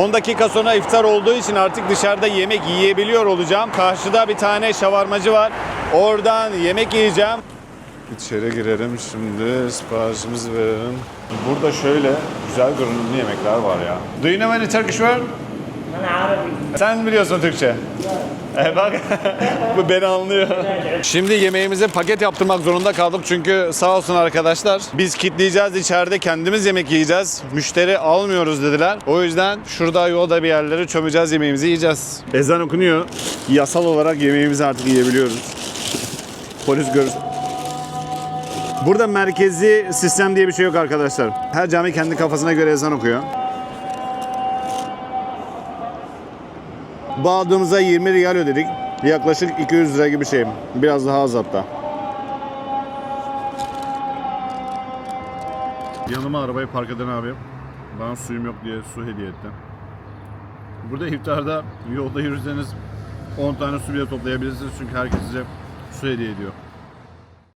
10 dakika sonra iftar olduğu için artık dışarıda yemek yiyebiliyor olacağım. Karşıda bir tane şavarmacı var. Oradan yemek yiyeceğim. İçeri girelim şimdi siparişimizi verelim. Burada şöyle güzel görünümlü yemekler var ya. Do you know any Turkish word? Sen biliyorsun Türkçe. E bak bu beni anlıyor. Şimdi yemeğimizi paket yaptırmak zorunda kaldık çünkü sağ olsun arkadaşlar biz kitleyeceğiz içeride kendimiz yemek yiyeceğiz. Müşteri almıyoruz dediler. O yüzden şurada yolda bir yerlere çömeceğiz yemeğimizi yiyeceğiz. Ezan okunuyor. Yasal olarak yemeğimizi artık yiyebiliyoruz. Polis görür. Burada merkezi sistem diye bir şey yok arkadaşlar. Her cami kendi kafasına göre ezan okuyor. Bağladığımızda 20 riyal ödedik. Yaklaşık 200 lira gibi şey. Biraz daha az hatta. Yanıma arabayı park eden abi bana suyum yok diye su hediye etti. Burada iftarda yolda yürürseniz 10 tane su bile toplayabilirsiniz çünkü herkes size su hediye ediyor.